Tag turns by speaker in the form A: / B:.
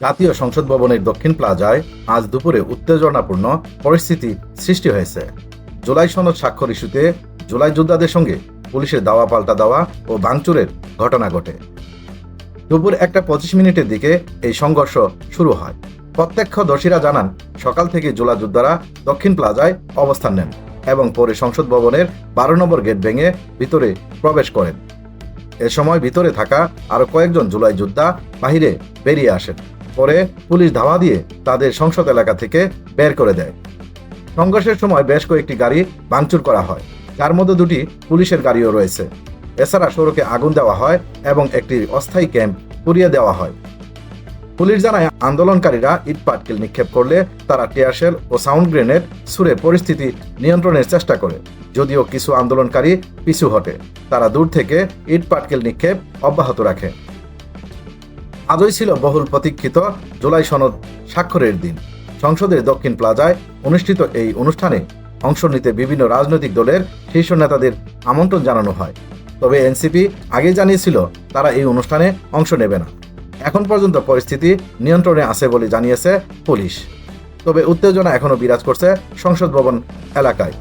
A: জাতীয় সংসদ ভবনের দক্ষিণ প্লাজায় আজ দুপুরে উত্তেজনাপূর্ণ পরিস্থিতি সৃষ্টি হয়েছে। জুলাই সনদ স্বাক্ষর ইস্যুতে জুলাই যোদ্ধাদের সঙ্গে পুলিশের দাওয়া পাল্টা দেওয়া ও ভাঙচুরের ঘটনা ঘটে। দুপুর একটা পঁচিশ মিনিটের দিকে এই সংঘর্ষ শুরু হয়। প্রত্যক্ষদর্শীরা জানান, সকাল থেকে জুলা যোদ্ধারা দক্ষিণ প্লাজায় অবস্থান নেন এবং পরে সংসদ ভবনের বারো নম্বর গেট ভেঙে ভিতরে প্রবেশ করেন। এ সময় ভিতরে থাকা আরও কয়েকজন জুলাই যোদ্ধা বাহিরে বেরিয়ে আসেন। পরে পুলিশ ধাওয়া দিয়ে তাদের সংসদ এলাকা থেকে বের করে দেয়। সংঘর্ষের সময় বেশ কয়েকটি গাড়ি ভাঙচুর করা হয়। যার মধ্যে দুটি পুলিশের গাড়িও রয়েছে। এছাড়া সড়কে আগুন দেওয়া হয় এবং একটি অস্থায়ী ক্যাম্প পুড়িয়ে দেওয়া হয়। পুলিশ জানায়, আন্দোলনকারীরা ইট পাটকেল নিক্ষেপ করলে তারা টিয়ারশেল ও সাউন্ড গ্রেনেড ছুড়ে পরিস্থিতি নিয়ন্ত্রণের চেষ্টা করে। যদিও কিছু আন্দোলনকারী পিছু হটে। তারা দূর থেকে ইট পাটকেল নিক্ষেপ অব্যাহত রাখে। আজই ছিল বহুল প্রতীক্ষিত জুলাই সনদ স্বাক্ষরের দিন। সংসদের দক্ষিণ প্লাজায় অনুষ্ঠিত এই অনুষ্ঠানে অংশ নিতে বিভিন্ন রাজনৈতিক দলের শীর্ষ নেতাদের আমন্ত্রণ জানানো হয়। তবে এনসিপি আগে জানিয়েছিল, তারা এই অনুষ্ঠানে অংশ নেবে না। এখন পর্যন্ত পরিস্থিতি নিয়ন্ত্রণে আছে বলে জানিয়েছে পুলিশ। তবে উত্তেজনা এখনও বিরাজ করছে সংসদ ভবন এলাকায়।